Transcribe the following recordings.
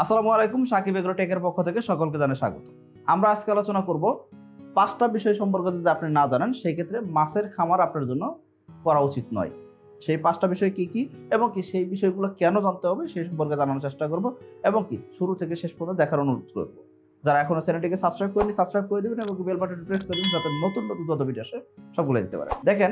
আসসালামু আলাইকুম, সাকিব এগ্রো টেকের পক্ষ থেকে সকলকে জানাই স্বাগত। আমরা আজকে আলোচনা করব পাঁচটা বিষয় সম্পর্কে যদি আপনি না জানেন, সেই ক্ষেত্রে মাছের খামার আপনার জন্য করা উচিত নয়। সেই পাঁচটা বিষয় কি কি এবং কি সেই বিষয়গুলো কেন জানতে হবে, সেই সম্পর্কে জানানোর চেষ্টা করব এবং কি শুরু থেকে শেষ পর্যন্ত দেখার অনুরোধ করব। যারা এখনও চ্যানেলটিকে সাবস্ক্রাইব করেনি সাবস্ক্রাইব করে দেবেন এবং বেল বাটন প্রেস করে দেবেন যাতে নতুন নতুন যত ভিডিও আসে, সবগুলো দিতে পারে দেখেন,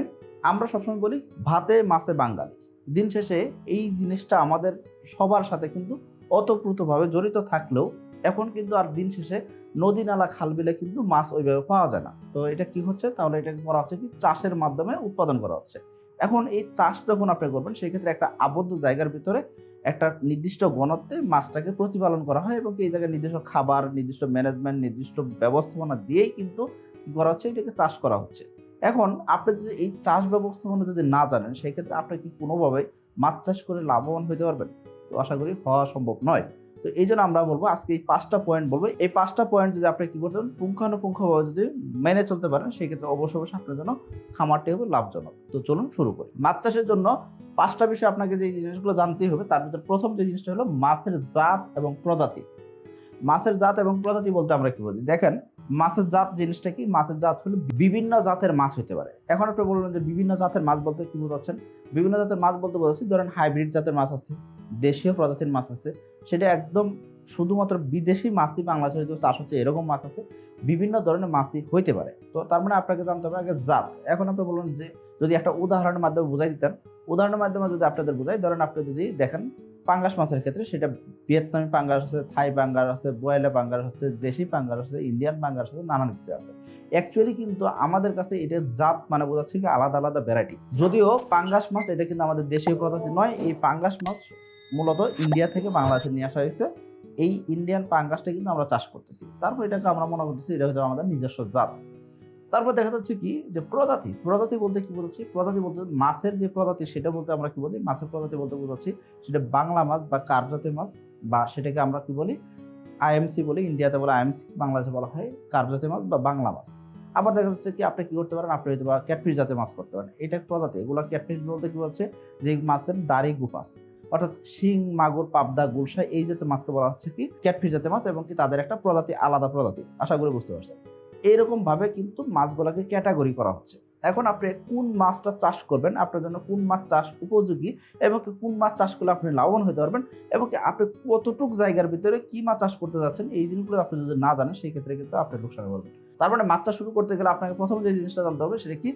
আমরা সবসময় বলি ভাতে, মাছে, বাঙালি। দিন শেষে এই জিনিসটা আমাদের সবার সাথে কিন্তু অতপ্রুতভাবে জড়িত থাকলেও এখন কিন্তু আর দিন শেষে নদী নালা খাল বিলে কিন্তু মাছ ওইভাবে পাওয়া যায় না। তো এটা কি হচ্ছে? তাহলে এটাকে করা হচ্ছে কি? চাষের মাধ্যমে উৎপাদন করা হচ্ছে। এখন এই চাষ যখন আপনি করবেন, সেই ক্ষেত্রে একটা আবদ্ধ জায়গার ভিতরে একটা নির্দিষ্ট গণত্বে মাছটাকে প্রতিপালন করা হয় এবং এই জায়গায় নির্দিষ্ট খাবার, নির্দিষ্ট ম্যানেজমেন্ট নির্দিষ্ট ব্যবস্থাপনা দিয়েই কিন্তু করা হচ্ছে? এটাকে চাষ করা হচ্ছে। এখন আপনি যদি এই চাষ ব্যবস্থাপনা যদি না জানেন, সেই ক্ষেত্রে আপনি কি কোনোভাবে মাছ চাষ করে লাভবান হতে পারবেন? তো আশা করি হওয়া সম্ভব নয়। তো এই জন্য আমরা বলব আজকে এই পাঁচটা পয়েন্ট বলব। এই পাঁচটা পয়েন্ট যদি আপনি কি করতে পারেন পুঙ্খানুপুঙ্খভাবে যদি মেনে চলতে পারেন সেই ক্ষেত্রে অবশ্যই আপনার জন্য খামারটি হবে লাভজনক। তো চলুন শুরু করি। মাছ চাষের জন্য পাঁচটা বিষয় আপনাকে যে জিনিসগুলো জানতেই হবে, তার ভিতরে প্রথম যে জিনিসটা হলো মাছের জাত এবং প্রজাতি। মাছের জাত এবং প্রজাতি বলতে আমরা কি বুঝি? দেখেন, মাছের জাত জিনিসটা কি? মাছের জাত হলো বিভিন্ন জাতের মাছ হতে পারে। এখন আপনি বলবেন যে বিভিন্ন জাতের মাছ বলতে কি বোঝাচ্ছেন? বিভিন্ন জাতের মাছ বলতে বোঝাচ্ছি, ধরেন হাইব্রিড জাতের মাছ আছে। দেশীয় প্রজাতির মাছ আছে। সেটা একদম শুধুমাত্র বিদেশি মাছই বাংলাদেশে হয়তো চাষ হচ্ছে, এরকম মাছ আছে। বিভিন্ন ধরনের মাছই হইতে পারে। তো তার মানে আপনাকে জানতে হবে আগে জাত। এখন আপনি বলুন যে, যদি একটা উদাহরণের মাধ্যমে বুঝাই দিতেন, উদাহরণের মাধ্যমে যদি আপনাদের বুঝাই, ধরেন আপনি যদি দেখেন পাঙ্গাস মাছের ক্ষেত্রে সেটা ভিয়েতনামি পাঙ্গাস আছে, থাই পাঙ্গাস আছে, বয়লা পাঙ্গাস আছে, দেশি পাঙ্গাস আছে, ইন্ডিয়ান পাঙ্গাস আছে নানান কিছু আছে। অ্যাকচুয়ালি কিন্তু আমাদের কাছে এটা জাত মানে বোঝাচ্ছে কি আলাদা আলাদা ভ্যারাইটি যদিও পাঙ্গাস মাছ এটা কিন্তু আমাদের দেশীয় প্রজাতি নয়, এই পাঙ্গাস মাছ মূলত ইন্ডিয়া থেকে বাংলাদেশে নিয়ে আসা হয়েছে। এই ইন্ডিয়ান পাঙ্গাসটা কিন্তু আমরা চাষ করতেছি। তারপর এটাকে আমরা মনে করতেছি এটা হচ্ছে আমাদের নিজস্ব জাত। তারপর দেখা যাচ্ছে কি যে প্রজাতি প্রজাতি বলতে কি বলছি প্রজাতি বলতে মাছের যে প্রজাতি সেটা বলতে আমরা কি বলি? মাছের প্রজাতি বলতে বোঝাচ্ছি সেটা বাংলা মাছ বা কার মাছ বা সেটাকে আমরা কি বলি? আইএমসি বলি। ইন্ডিয়াতে বলে আইএমসি বাংলাদেশে বলা হয় কার মাছ বা বাংলা মাছ। আবার দেখা যাচ্ছে কি আপনি কি করতে পারেন? আপনি হয়তো বা ক্যাটফিশ জাতের মাছ করতে পারেন। এটা প্রজাতি, এগুলো ক্যাটফিশ বলতে কি বলছে যে মাছের দাড়ি গুপ আছে। অর্থাৎ শিং, মাগুর, পাবদা, গুলশা, এই জাতীয় মাছকে বলা হচ্ছে কি ক্যাটফিস জাতীয় মাছ এবং কি তাদের একটা প্রজাতি, আলাদা প্রজাতি। আশা করি বুঝতে পারছেন। এরকম ভাবে কিন্তু মাছগুলোকে ক্যাটাগরি করা হচ্ছে। এখন আপনি কোন মাছটা চাষ করবেন, আপনার জন্য কোন মাছ চাষ উপযোগী এবং কোন মাছ চাষ করলে আপনি লাভবান হতে পারবেন এবং আপনি কতটুক জায়গার ভিতরে কি মাছ চাষ করতে যাচ্ছেন, এই জিনিসগুলো আপনি যদি না জানেন, সেই ক্ষেত্রে কিন্তু আপনি লোকসান করবেন তার মানে মাছ চাষ শুরু করতে গেলে আপনাকে প্রথম যে জিনিসটা জানতে হবে সেটা কি?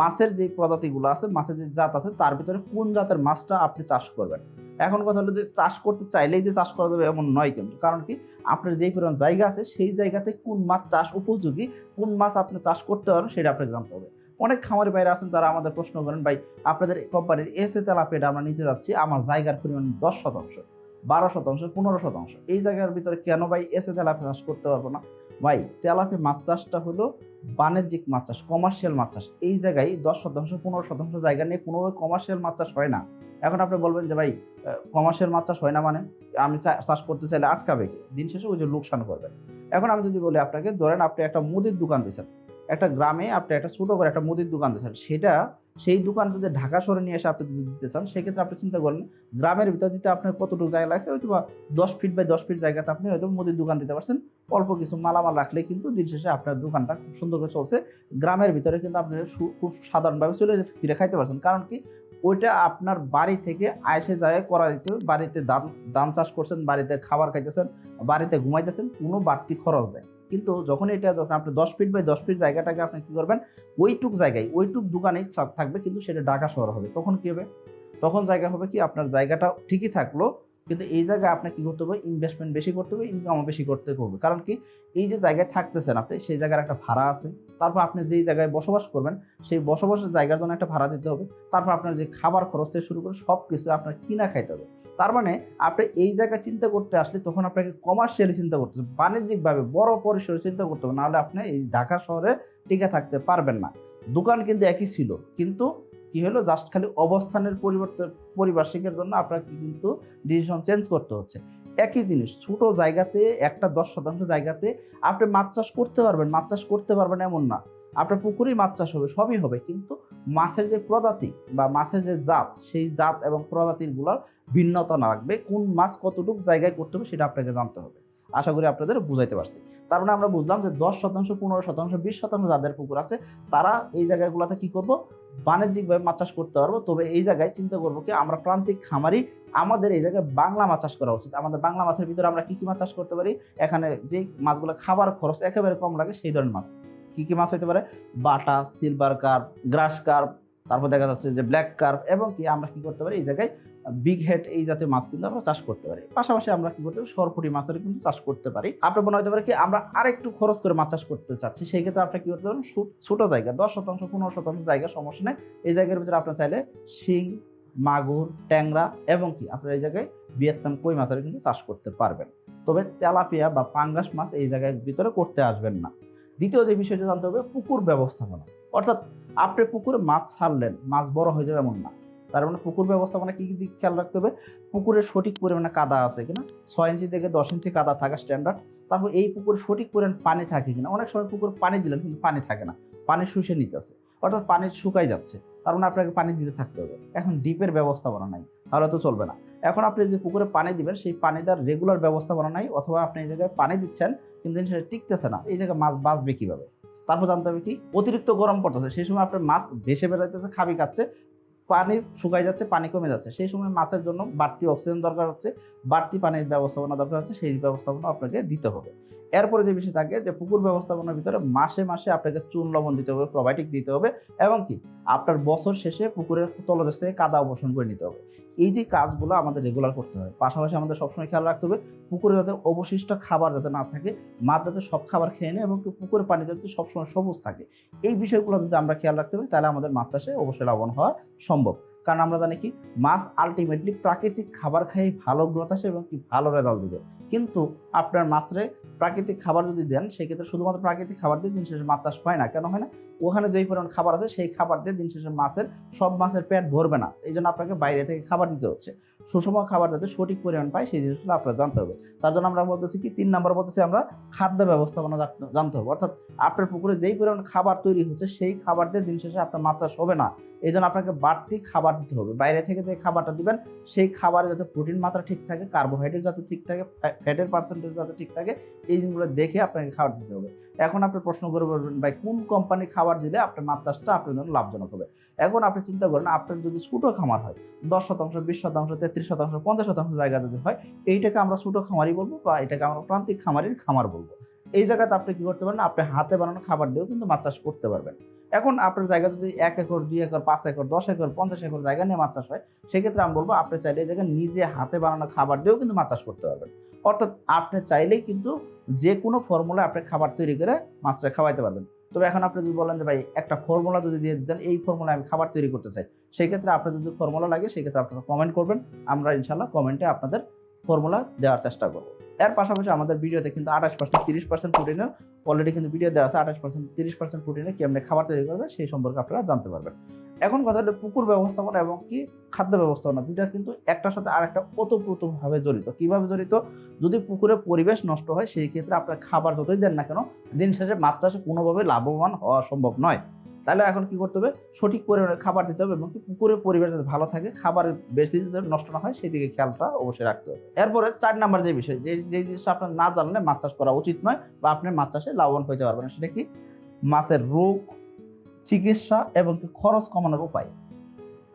মাছের যে প্রজাতিগুলো আছে, মাছের যে জাত আছে, তার ভিতরে কোন জাতের মাছটা আপনি চাষ করবেন। এখন কথা হলো যে চাষ করতে চাইলেই যে চাষ করা যাবে এমন নয় কিন্তু। কারণ কি? আপনার যেই পরিমাণ জায়গা আছে, সেই জায়গাতে কোন মাছ চাষ উপযোগী, কোন মাছ আপনি চাষ করতে পারেন, সেটা আপনাকে জানতে হবে। অনেক খামারি বাইরে আছেন তারা আমাদের প্রশ্ন করেন, ভাই, আপনাদের কোম্পানির এসে তেলাপিয়াটা আমরা নিতে যাচ্ছি, আমার জায়গার পরিমাণ দশ শতাংশ, বারো শতাংশ, পনেরো শতাংশ, এই জায়গার ভিতরে কেন ভাই এসে তেলাপিয়া চাষ করতে পারব না? ভাই তেলাপি মাছ চাষটা হলো বাণিজ্যিক মাছ চাষ কমার্শিয়াল মাছ চাষ, এই জায়গায় দশ শতাংশ, পনেরো শতাংশ জায়গা নিয়ে কোনো কমার্শিয়াল মাছ চাষ হয় না। এখন আপনি বলবেন যে, ভাই কমার্শিয়াল মাছ চাষ হয় না মানে? আমি চাষ করতে চাইলে আটকাবে দিন শেষে ওই যে লোকসান করবে। এখন আমি যদি বলি আপনাকে, ধরেন আপনি একটা মুদির দোকান দিচ্ছেন একটা গ্রামে আপনি একটা ছোটো করে একটা মুদির দোকান দিচ্ছেন সেটা সেই দোকান যদি ঢাকা শহরে নিয়ে এসে আপনি যদি দিতে চান, সেক্ষেত্রে আপনি চিন্তা করেন গ্রামের ভিতরে দিতে আপনার কতটুকু জায়গা লাগছে হয়তো বা দশ ফিট বাই দশ ফিট জায়গাতে আপনি হয়তো মুদির দোকান দিতে পারছেন। অল্প কিছু মালামাল রাখলে কিন্তু দিন শেষে আপনার দোকানটা খুব সুন্দর করে চলছে। গ্রামের ভিতরে কিন্তু আপনি খুব সাধারণভাবে চলে ফিরে খাইতে পারছেন। কারণ কি, ওইটা আপনার বাড়ি থেকে আয়সে যায় করা যেত বাড়িতে ধান ধান চাষ করছেন, বাড়িতে খাবার খাইতেছেন, বাড়িতে ঘুমাইতেছেন, কোনো বাড়তি খরচ দেয় কিন্তু যখন এটা যখন আপনি দশ ফিট বাই দশ ফিট জায়গাটাকে আপনি কী করবেন? ওইটুক জায়গায়, ওইটুক দোকানেই থাকবে, কিন্তু সেটা ঢাকা শহর হবে। তখন কী হবে? তখন জায়গা হবে কি? আপনার জায়গাটা ঠিকই থাকল কিন্তু এই জায়গায় আপনার কি করতে হবে? ইনভেস্টমেন্ট বেশি করতে হবে ইনকামও বেশি করতে হবে। কারণ কি? এই যে জায়গায় থাকতেছেন আপনি, সেই জায়গার একটা ভাড়া আছে। তারপর আপনি যেই জায়গায় বসবাস করবেন, সেই বসবাসের জায়গার জন্য একটা ভাড়া দিতে হবে। তারপর আপনার যে খাবার খরচ থেকে শুরু করে সব কিছু আপনার কিনা খাইতে হবে। তার মানে আপনি এই জায়গায় চিন্তা করতে আসলে তখন আপনাকে কমার্শিয়ালি চিন্তা করতে হবে। বাণিজ্যিকভাবে বড় পরিসরে চিন্তা করতে হবে। নাহলে আপনি এই ঢাকা শহরে টিকে থাকতে পারবেন না। দোকান কিন্তু একই ছিল। কিন্তু কি হলো? জাস্ট খালি অবস্থানের পরিবর্তন পরিবার্ষিকের জন্য আপনাকে কিন্তু ডিসিশন চেঞ্জ করতে হচ্ছে। একই জিনিস, ছোট জায়গাতে, একটা দশ শতাংশ জায়গাতে আপনি মাছ চাষ করতে পারবেন, মাছ চাষ করতে পারবেন এমন না। আপনার পুকুরেই মাছ চাষ হবে, সবই হবে। কিন্তু মাছের যে প্রজাতি বা মাছের যে জাত, সেই জাত এবং প্রজাতিগুলোর ভিন্নতা না রাখবে। কোন মাছ কতটুকু জায়গায় করতে হবে সেটা আপনাকে জানতে হবে। আশা করি আপনাদের বুঝাইতে পারছি। তার মানে আমরা বুঝলাম যে দশ শতাংশ, পনেরো শতাংশ, বিশ শতাংশ যাদের পুকুর আছে, তারা এই জায়গাগুলোতে কি করব? বাণিজ্যিকভাবে মাছ চাষ করতে পারব। তবে এই জায়গায় চিন্তা করব কি, আমরা প্রান্তিক খামারি, আমাদের এই জায়গায় বাংলা মাছ চাষ করা উচিত। আমাদের বাংলা মাছের ভিতরে আমরা কী কী মাছ চাষ করতে পারি? এখানে যে মাছগুলো খাবার খরচ একেবারে কম লাগে, সেই ধরনের মাছ। কি কী মাছ হতে পারে? বাটা, সিলভার কার্প, গ্রাস কার্প, তারপর দেখা যাচ্ছে যে ব্ল্যাক কার্প, এবং কি আমরা কি করতে পারি? এই জায়গায় বিগ হেড এই জাতীয় মাছ কিন্তু আমরা চাষ করতে পারি। পাশাপাশি আমরা কি করতে পারি? সরপুটি মাছের কিন্তু চাষ করতে পারি। আপনার মনে হতে পারে কি আমরা আরেকটু খরচ করে মাছ চাষ করতে চাচ্ছি, সেই ক্ষেত্রে আপনি কি করতে পারেন? ছোট জায়গা, দশ শতাংশ, পনেরো শতাংশ জায়গা সমস্যা নেই। এই জায়গার ভিতরে আপনার চাইলে শিং, মাগুর, ট্যাংরা এবং কি আপনার এই জায়গায় ভিয়েতনাম কই মাছের কিন্তু চাষ করতে পারবেন। তবে তেলাপিয়া বা পাঙ্গাস মাছ এই জায়গায় ভিতরে করতে আসবেন না। দ্বিতীয় যে বিষয়টা জানতে হবে, পুকুর ব্যবস্থাপনা। অর্থাৎ আপনি পুকুরে মাছ ছাড়লেন, মাছ বড় হয়ে যাবে এমন না। তার মানে পুকুর ব্যবস্থাপনা কি কি দিক খেয়াল রাখতে হবে? পুকুরের সঠিক পরিমাণে কাদা আছে কিনা? ছয় ইঞ্চি থেকে দশ ইঞ্চি কাদা থাকা স্ট্যান্ডার্ড তারপর এই পুকুরে সঠিক পরিমাণ পানি থাকে কিনা? অনেক সময় পুকুর পানি দিলেন কিন্তু পানি থাকে না। পানি শুষে নিতেছে। অর্থাৎ পানি শুকাই যাচ্ছে। তার মানে আপনাকে পানি দিতে থাকতে হবে। এখন ডিপের ব্যবস্থাপনা নাই। তাহলে তো চলবে না। এখন আপনি যে পুকুরে পানি দিবেন, সেই পানি দেওয়ার রেগুলার ব্যবস্থাপনা নাই, অথবা আপনি এই জায়গায় পানি দিচ্ছেন, কিন্তু সেটা টিকতেছে না। এই জায়গায় মাছ বাঁচবে কীভাবে? তারপর জানতে হবে কি? অতিরিক্ত গরম পড়তেছে। সেই সময় আপনার মাছ ভেসে বেড়াইতেছে খাবি খাচ্ছে। পানি শুকাই যাচ্ছে, পানি কমে যাচ্ছে। সেই সময় মাছের জন্য বাড়তি অক্সিজেন দরকার হচ্ছে, বাড়তি পানির ব্যবস্থাপনা দরকার হচ্ছে, সেই ব্যবস্থাপনা আপনাকে দিতে হবে। এরপরে যে বিষয় থাকে যে পুকুর ব্যবস্থাপনার ভিতরে মাসে মাসে আপনাকে চুন লবণ দিতে হবে প্রোবায়োটিক দিতে হবে, এবং কি আপনার বছর শেষে পুকুরের তলদেশ থেকে কাদা অবসান করে নিতে হবে। এই যে কাজগুলো আমাদের রেগুলার করতে হয়। পাশাপাশি আমাদের সবসময় খেয়াল রাখতে হবে, পুকুরে যাতে অবশিষ্ট খাবার যাতে না থাকে মাছ যাতে সব খাবার খেয়ে নেয় এবং পুকুরের পানি যাতে সবসময় সবুজ থাকে। এই বিষয়গুলো যদি আমরা খেয়াল রাখতে পারি, তাহলে আমাদের মাছ চাষে অবশ্যই লাভবান হওয়া সম্ভব। কারণ আমরা জানি কি, মাছ আলটিমেটলি প্রাকৃতিক খাবার খেয়ে ভালো গ্রোথ আসে এবং কি ভালো রেজাল্ট দেবে। কিন্তু আপনার মাছরে প্রাকৃতিক খাবার যদি দেন, সেক্ষেত্রে শুধুমাত্র প্রাকৃতিক খাবার দিয়ে দিন শেষে মাছ চাষ হয় না। কেন হয় না? ওখানে যেই পরিমাণ খাবার আছে, সেই খাবার দিয়ে দিন শেষে মাছের, সব মাছের পেট ভরবে না। এই জন্য আপনাকে বাইরে থেকে খাবার দিতে হচ্ছে। সুষম খাবার যাতে সঠিক পরিমাণ পায়, সেই জিনিসগুলো আপনার জানতে হবে। তার জন্য আমরা বলতেছি কি, তিন নম্বর বলতেছি আমরা খাদ্য ব্যবস্থাপনা জানতে হবে। অর্থাৎ আপনার পুকুরে যেই পরিমাণ খাবার তৈরি হচ্ছে, সেই খাবার দিয়ে দিন শেষে আপনার মাছ চাষ হবে না। এই জন্য আপনাকে বাড়তি খাবার দিতে হবে। বাইরে থেকে যে খাবারটা দিবেন, সেই খাবারে যাতে প্রোটিন মাত্রা ঠিক থাকে, কার্বোহাইড্রেট যাতে ঠিক থাকে, ফ্যা- ফ্যাটের পার্সেন্টেজ যাতে ঠিক থাকে, এই জিনিসগুলো দেখে আপনাকে খাবার দিতে হবে। এখন আপনি প্রশ্ন করে বলবেন, ভাই, কোন কোম্পানির খাবার দিলে আপনার মাছ চাষটা আপনার জন্য লাভজনক হবে? এখন আপনি চিন্তা করেন, আপনার যদি ছোটো খামার হয়, দশ শতাংশ, বিশ শতাংশ, তেত্রিশ শতাংশ, পঞ্চাশ শতাংশ জায়গা যদি হয়, এইটাকে আমরা ছোটো খামারই বলব বা এটাকে আমরা প্রান্তিক খামারির খামার বলব। এই জায়গাতে আপনি কি করতে পারেন আপনি হাতে বানানো খাবার দিয়েও কিন্তু মাছ চাষ করতে পারবেন। এখন আপনার জায়গা যদি এক একর, দুই একর, পাঁচ একর, দশ একর, পঞ্চাশ একর জায়গা নিয়ে মাছ চাষ হয়, সেক্ষেত্রে আমি বলব আপনি চাইলে এই জায়গায় নিজে হাতে বানানো খাবার দিয়েও কিন্তু মাছ চাষ করতে পারবেন। অর্থাৎ আপনি চাইলেই কিন্তু যে কোনো ফর্মুলা আপনি খাবার তৈরি করে মাছটা খাওয়াইতে পারবেন। তবে এখন আপনি যদি বলেন যে, ভাই, একটা ফর্মুলা যদি দিয়ে দিতেন, এই ফর্মুলা আমি খাবার তৈরি করতে চাই, সেক্ষেত্রে আপনার যদি ফর্মুলা লাগে, সেক্ষেত্রে আপনারা কমেন্ট করবেন। আমরা ইনশাল্লাহ কমেন্টে আপনাদের ফর্মুলা দেওয়ার চেষ্টা করব। এর পাশাপাশি আমাদের ভিডিওতে কিন্তু আঠাশ পার্সেন্ট তিরিশ পার্সেন্ট প্রোটিনের অলরেডি কিন্তু ভিডিও দেওয়া আছে, আঠাশ পার্সেন্ট তিরিশ পার্সেন্ট প্রোটিনে কেমনে খাবার তৈরি করা সেই সম্পর্কে আপনারা জানতে পারবেন। এখন কথা হলো পুকুর ব্যবস্থাপনা এবং কি খাদ্য ব্যবস্থাপনা, দুইটা কিন্তু একটার সাথে আরেকটা ওতপ্রোতভাবে জড়িত। কীভাবে জড়িত? যদি পুকুরের পরিবেশ নষ্ট হয়, সেই ক্ষেত্রে আপনার খাবার যতই দেন না কেন, দিন শেষে মাছ চাষে কোনোভাবে লাভবান হওয়া সম্ভব নয়। তাহলে এখন কি করতে হবে? সঠিক পরিমাণে খাবার দিতে হবে এবং কি পুকুরের পরিবেশ যাতে ভালো থাকে, খাবারের বেশি যাতে নষ্ট না হয়, সেদিকে খেয়ালটা অবশ্যই রাখতে হবে। এরপরে চার নাম্বার যে বিষয়, যে যে জিনিসটা আপনার না জানলে মাছ চাষ করা উচিত নয় বা আপনি মাছ চাষে লাভবান হইতে পারবেন সেটা কি? মাছের রোগ, চিকিৎসা এবং খরচ কমানোর উপায়।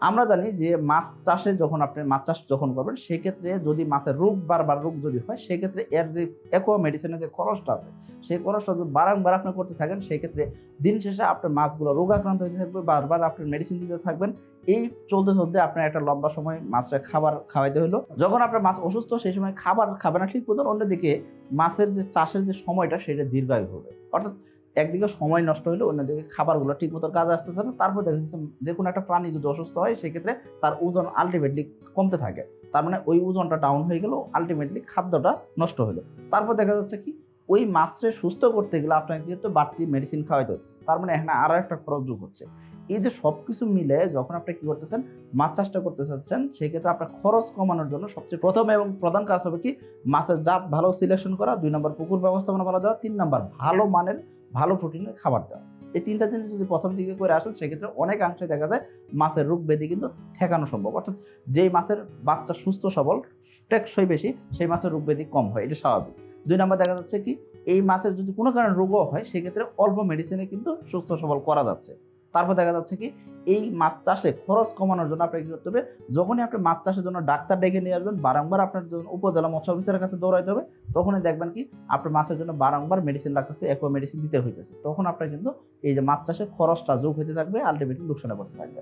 আমরা জানি যে মাছ চাষে যখন আপনি মাছ চাষ যখন করবেন, সেক্ষেত্রে যদি মাছের রোগ, বারবার রোগ যদি হয়, সেক্ষেত্রে এর যে একো মেডিসিনের যে খরচটা আছে, সেই খরচটা যদি বারংবার আপনি করতে থাকেন, সেক্ষেত্রে দিন শেষে আপনার মাছগুলো রোগাক্রান্ত হতে থাকবে, বারবার আপনি মেডিসিন দিতে থাকবেন। এই চলতে চলতে আপনার একটা লম্বা সময় মাছের খাবার খাওয়াইতে হলো যখন আপনার মাছ অসুস্থ, সেই সময় খাবার খাবে না, ঠিক মতন অন্যদিকে মাছের যে চাষের যে সময়টা, সেটা দীর্ঘায়ু হবে। অর্থাৎ একদিকে সময় নষ্ট হলো অন্যদিকে খাবারগুলো ঠিক মতো কাজে আসতেছে না। তারপর দেখা যাচ্ছে যে কোনো একটা প্রাণী যদি অসুস্থ হয়, সেক্ষেত্রে তার ওজন আলটিমেটলি কমতে থাকে। তার মানে ওই ওজনটা ডাউন হয়ে গেল আলটিমেটলি খাদ্যটা নষ্ট হলো তারপর দেখা যাচ্ছে কি, ওই মাছরে সুস্থ করতে গেলে আপনাকে কিন্তু বাড়তি মেডিসিন খাওয়াইতে হচ্ছে। তার মানে এখানে আরও একটা খরচ যোগ হচ্ছে। এই যে সব কিছু মিলে যখন আপনি কি করতেছেন, মাছ চাষটা করতে চাচ্ছেন, সেক্ষেত্রে আপনার খরচ কমানোর জন্য সবচেয়ে প্রথম এবং প্রধান কাজ হবে কি, মাছের জাত ভালো সিলেকশন করা, দুই নম্বর পুকুর ব্যবস্থাপনা ভালো দেওয়া, তিন নম্বর ভালো মানের ভালো প্রোটিনের খাবার দেওয়া। এই তিনটা জিনিস যদি প্রথম দিকে করে আসেন, সেক্ষেত্রে অনেক অনেকাংশে দেখা যায় মাছের রোগ ব্যাধি কিন্তু ঠেকানো সম্ভব। অর্থাৎ যেই মাছের বাচ্চা সুস্থ, সবল, টেকসই বেশি, সেই মাছের রোগ ব্যাধি কম হয়। এটা স্বাভাবিক। দুই নম্বর দেখা যাচ্ছে কি, এই মাছের যদি কোনো কারণে রোগও হয়, সেক্ষেত্রে অল্প মেডিসিনে কিন্তু সুস্থ, সবল করা যাচ্ছে। তারপর দেখা যাচ্ছে কি, এই মাছ চাষে খরচ কমানোর জন্য আপনাকে কি করতে হবে, যখনই আপনি মাছ চাষের জন্য ডাক্তার ডেকে নিয়ে আসবেন, বারংবার আপনার উপজেলা মৎস্য অফিসারের কাছে দৌড়াইতে হবে, তখনই দেখবেন কি, আপনার মাছের জন্য বারংবার মেডিসিন লাগতেছে একো মেডিসিন দিতে হইতেছে। তখন আপনার কিন্তু এই যে মাছ চাষে খরচটা যোগ হতে থাকবে আলটিমেটলি লোকসানে পড়তে থাকবে।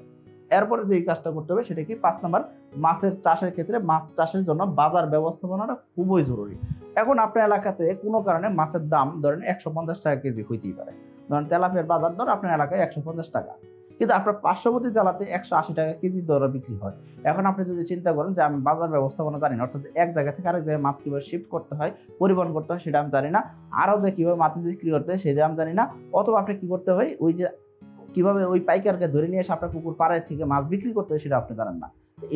এরপরে যে কাজটা করতে হবে, সেটা কি, পাঁচ নাম্বার, মাছের চাষের ক্ষেত্রে মাছ চাষের জন্য বাজার ব্যবস্থাপনাটা খুবই জরুরি। এখন আপনার এলাকাতে কোনো কারণে মাছের দাম ধরেন একশো পঞ্চাশ টাকা কেজি হইতেই পারে। ধরেন তেলাপিয়ার বাজার দর আপনার এলাকায় একশো পঞ্চাশ টাকা। কিন্তু আপনার পার্শ্ববর্তী জেলাতে একশো আশি টাকা কেজি দরে বিক্রি হয়। এখন আপনি যদি চিন্তা করেন যে আমি বাজার ব্যবস্থাপনা জানি না, অর্থাৎ এক জায়গা থেকে আরেক জায়গায় মাছ কীভাবে শিফট করতে হয়, পরিবহন করতে হয় সেটা আমি জানি না। আরও যে কীভাবে মাছ বিক্রি করতে হয় সেটা আমি জানি না। অথবা আপনি কী করতে হয়, ওই যে কীভাবে ওই পাইকারকে ধরে নিয়ে এসে আপনার পুকুর পাড়ায় থেকে মাছ বিক্রি করতে হয় সেটা আপনি জানেন না।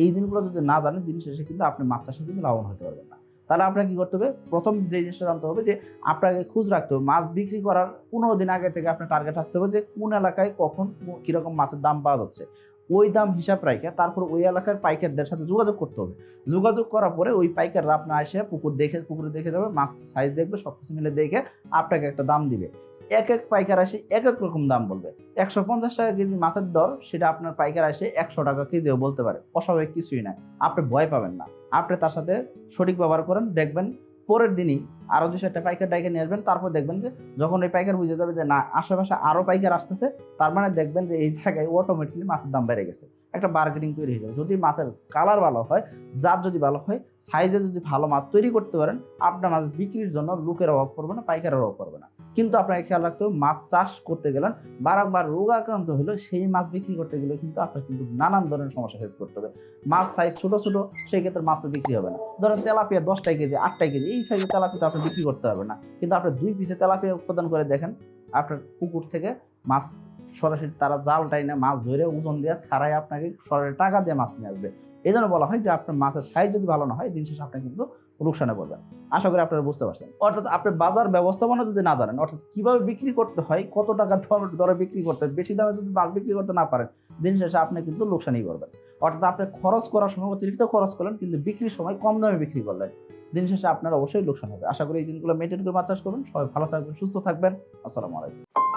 এই জিনিসগুলো যদি না জানেন, দিন শেষে কিন্তু আপনি মাছ চাষে কিন্তু লাভবান হতে পারবেন না। তাহলে আপনাকে কি করতে হবে? প্রথম যে জিনিসটা জানতে হবে যে আপনাকে খোঁজ রাখতে হবে। মাছ বিক্রি করার পনেরো দিন আগে থেকে আপনার টার্গেট রাখতে হবে যে কোন এলাকায় কখন কীরকম মাছের দাম পাওয়া যাচ্ছে। ওই দাম হিসাব রাখে তারপর ওই এলাকার পাইকারদের সাথে যোগাযোগ করতে হবে। যোগাযোগ করার পরে ওই পাইকাররা আপনার এসে পুকুর দেখে, পুকুরে দেখে যাবে, মাছ সাইজ দেখবে সব কিছু মিলে দেখে আপনাকে একটা দাম দিবে। এক এক পাইকার আসে এক এক রকম দাম বলবে। একশো পঞ্চাশ টাকা কেজি মাছের দর, সেটা আপনার পাইকার আসে একশো টাকা কেজিও বলতে পারে। অস্বাভাবিক কিছুই না। আপনি ভয় পাবেন না। আপনি তার সাথে সঠিক ব্যবহার করেন, দেখবেন পরের দিনই আরও দুশো একটা পাইকার ডাইকে নিয়ে আসবেন, তারপর দেখবেন যে যখন ওই পাইকার বুঝে যাবে যে না, আশেপাশে আরও পাইকার আসতেছে, তার মানে দেখবেন যে এই জায়গায় অটোমেটিকলি মাছের দাম বেড়ে গেছে। একটা বার্গেনিং তৈরি হয়ে যাবে। যদি মাছের কালার ভালো হয়, জাত যদি ভালো হয় সাইজে যদি ভালো মাছ তৈরি করতে পারেন, আপনার মাছ বিক্রির জন্য লোকের অভাব পড়বে না, পাইকারের অভাব পড়বে না। কিন্তু আপনাকে খেয়াল রাখতে হবে, মাছ চাষ করতে গেলেন, বারবার রোগ আক্রান্ত হলেও সেই মাছ বিক্রি করতে গেলে কিন্তু আপনার কিন্তু নানান ধরনের সমস্যা ফেস করতে হবে। মাছ সাইজ ছোট ছোট সেই ক্ষেত্রে মাছ তো বিক্রি হবে না। ধরেন তেলাপিয়া দশটাই কেজি আটটাই কেজি, এই সাইজের তেলাপিয়া তো আপনি বিক্রি করতে পারবেন না। কিন্তু আপনি দুই পিসে তেলাপিয়া উৎপাদন করে দেখেন, আপনার পুকুর থেকে মাছ সরাসরি তারা জাল টাইনে মাছ ধরে ওজন দিয়ে খারায় আপনাকে সরাসরি টাকা দিয়ে মাছ নিয়ে আসবে। এই জন্য বলা হয় যে আপনার মাছের সাইজ যদি ভালো না হয়, দিন শেষে আপনি কিন্তু লোকসানে পড়বেন। আশা করি আপনারা বুঝতে পারছেন। অর্থাৎ আপনি বাজার ব্যবস্থাপনা যদি না জানেন, অর্থাৎ কীভাবে বিক্রি করতে হয়, কত টাকা দর- বিক্রি করতে হয়, বেশি দামে যদি মাছ বিক্রি করতে না পারেন, দিন শেষে আপনি কিন্তু লোকসানই করবেন অর্থাৎ আপনি খরচ করার সময় অতিরিক্ত খরচ করলেন, কিন্তু বিক্রির সময় কম দামে বিক্রি করলেন, দিন শেষে আপনার অবশ্যই লোকসান হবে। আশা করি এই দিনগুলো মেনটেন করে মাছ চাষ করবেন। সবাই ভালো থাকবেন, সুস্থ থাকবেন। আসসালামু আলাইকুম।